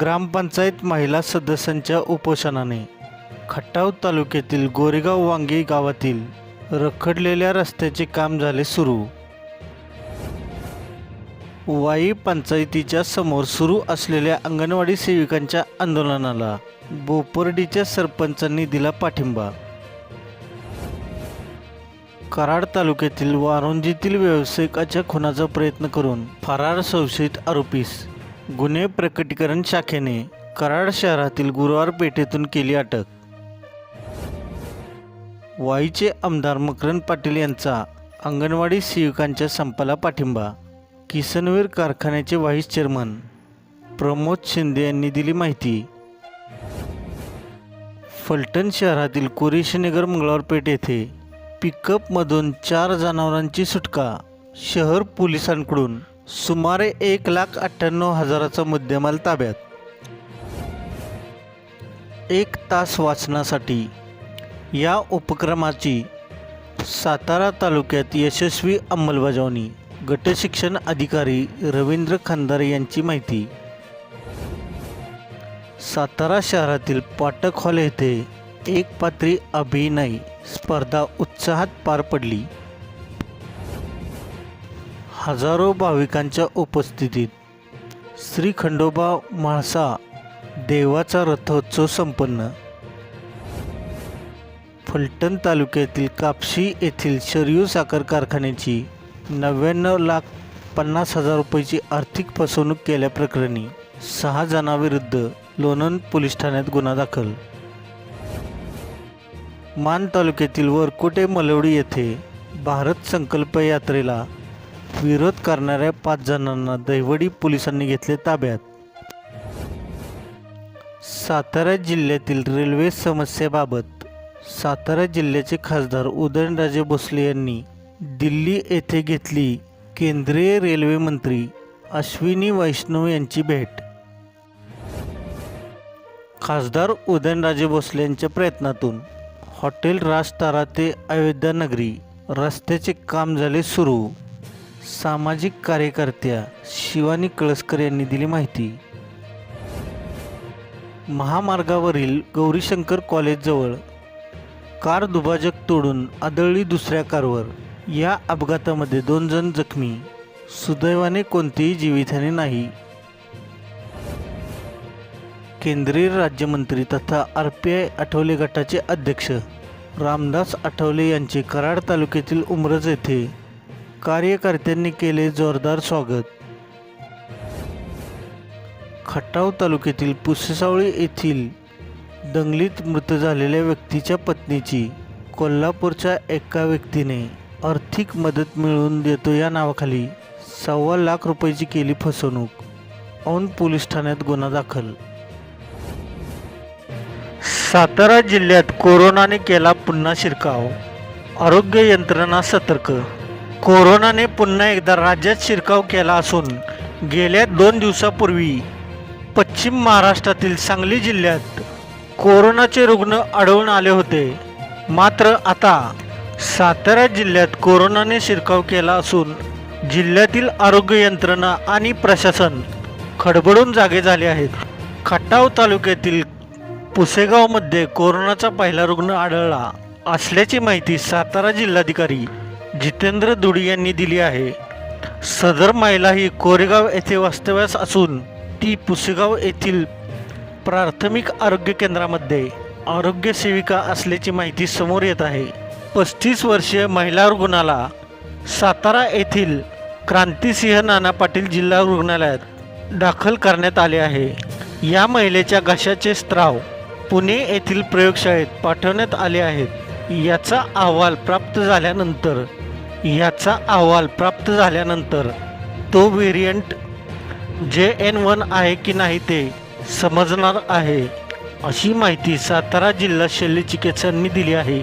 ग्रामपंचायत महिला सदस्यांच्या उपोषणाने खटाव तालुक्यातील गोरेगाव वांगी गावातील रखडलेल्या रस्त्याचे काम झाले सुरू. वाई पंचायतीच्या समोर सुरू असलेल्या अंगणवाडी सेविकांच्या आंदोलनाला बोपर्डीच्या सरपंचांनी दिला पाठिंबा. कराड तालुक्यातील वारोंजीतील व्यावसायिकाच्या खुनाचा प्रयत्न करून फरार संशयित आरोपीस गुन्हे प्रकटीकरण शाखेने कराड शहरातील गुरुवार पेठेतून केली अटक. वाईचे आमदार मकरंद पाटील यांचा अंगणवाडी सेविकांच्या संपाला पाठिंबा किसनवीर कारखान्याचे व्हाईस चेअरमन प्रमोद शिंदे यांनी दिली माहिती. फलटण शहरातील कुरेशनगर मंगळवारपेठ येथे पिकअपमधून चार जनावरांची सुटका शहर पोलिसांकडून सुमारे एक लाख अठ्ठ्याण्णव हजाराचा मुद्देमाल ताब्यात. एक तास वाचनासाठी या उपक्रमाची सातारा तालुक्यात यशस्वी अंमलबजावणी गटशिक्षण अधिकारी रवींद्र खंदारे यांची माहिती. सातारा शहरातील पाटक हॉल येथे एक पात्री अभिनय स्पर्धा उत्साहात पार पडली. हजारो भाविकांच्या उपस्थितीत श्री खंडोबा म्हाळसा देवाचा रथोत्सव संपन्न. फलटण तालुक्यातील कापशी येथील शरयू साखर कारखान्याची नव्याण्णव लाख पन्नास हजार रुपयाची आर्थिक फसवणूक केल्याप्रकरणी सहा जणांविरुद्ध लोणंद पोलीस ठाण्यात गुन्हा दाखल. मान तालुक्यातील वरकोटे मलवडी येथे भारत संकल्प यात्रेला विरोध करणाऱ्या पाच जणांना दैवडी पोलिसांनी घेतले ताब्यात. सातारा जिल्ह्यातील रेल्वे समस्येबाबत सातारा जिल्ह्याचे खासदार उदयनराजे भोसले यांनी दिल्ली येथे घेतली केंद्रीय रेल्वे मंत्री अश्विनी वैष्णव यांची भेट. खासदार उदयनराजे भोसले यांच्या प्रयत्नातून हॉटेल राजतारा ते अयोध्या नगरी रस्त्याचे काम झाले सुरू. सामाजिक कार्यकर्त्या शिवानी कळसकर यांनी दिली माहिती. महामार्गावरील गौरीशंकर कॉलेजजवळ कार दुभाजक तोडून आदळली दुसऱ्या कारवर. या अपघातामध्ये दोन जण जखमी. सुदैवाने कोणतीही जीवितहानी नाही. केंद्रीय राज्यमंत्री तथा आर पी आय आठवले गटाचे अध्यक्ष रामदास आठवले यांचे कराड तालुक्यातील उमरज येथे कार्यकर्त्यांनी केले जोरदार स्वागत. खटाव तालुक्यातील पुसेसावळी येथील दंगलीत मृत झालेल्या व्यक्तीच्या पत्नीची कोल्हापूरच्या एका व्यक्तीने आर्थिक मदत मिळवून देतो या नावाखाली सव्वा लाख रुपयाची केली फसवणूक. औंध पोलीस ठाण्यात गुन्हा दाखल. सातारा जिल्ह्यात कोरोनाने केला पुन्हा शिरकाव. आरोग्य यंत्रणा सतर्क कोरोनाने पुन्हा एकदा राज्यात शिरकाव केला असून गेल्या दोन दिवसापूर्वी पश्चिम महाराष्ट्रातील सांगली जिल्ह्यात कोरोनाचे रुग्ण आढळून आले होते. मात्र आता सातारा जिल्ह्यात कोरोनाने शिरकाव केला असून जिल्ह्यातील आरोग्य यंत्रणा आणि प्रशासन खडबडून जागे झाले आहेत. खटाव तालुक्यातील पुसेगावमध्ये कोरोनाचा पहिला रुग्ण आढळला असल्याची माहिती सातारा जिल्हाधिकारी जितेंद्र दुडी यांनी दिली आहे. सदर महिला ही कोरेगाव येथे वास्तव्यास असून ती पुसेगाव येथील प्राथमिक आरोग्य केंद्रामध्ये आरोग्य सेविका असल्याची माहिती समोर येत आहे. पस्तीस वर्षीय महिला रुग्णाला सातारा येथील क्रांतिसिंह नाना पाटील जिल्हा रुग्णालयात दाखल करण्यात आले आहे. या महिलेच्या घशाचे स्त्राव पुणे येथील प्रयोगशाळेत पाठवण्यात आले आहेत. याचा अहवाल प्राप्त झाल्यानंतर याचा अहवाल प्राप्त झाल्यानंतर तो व्हेरियंट जे एन वन आहे की नाही ते समजणार आहे अशी माहिती सातारा जिल्हा शल्यचिकित्सांनी दिली आहे.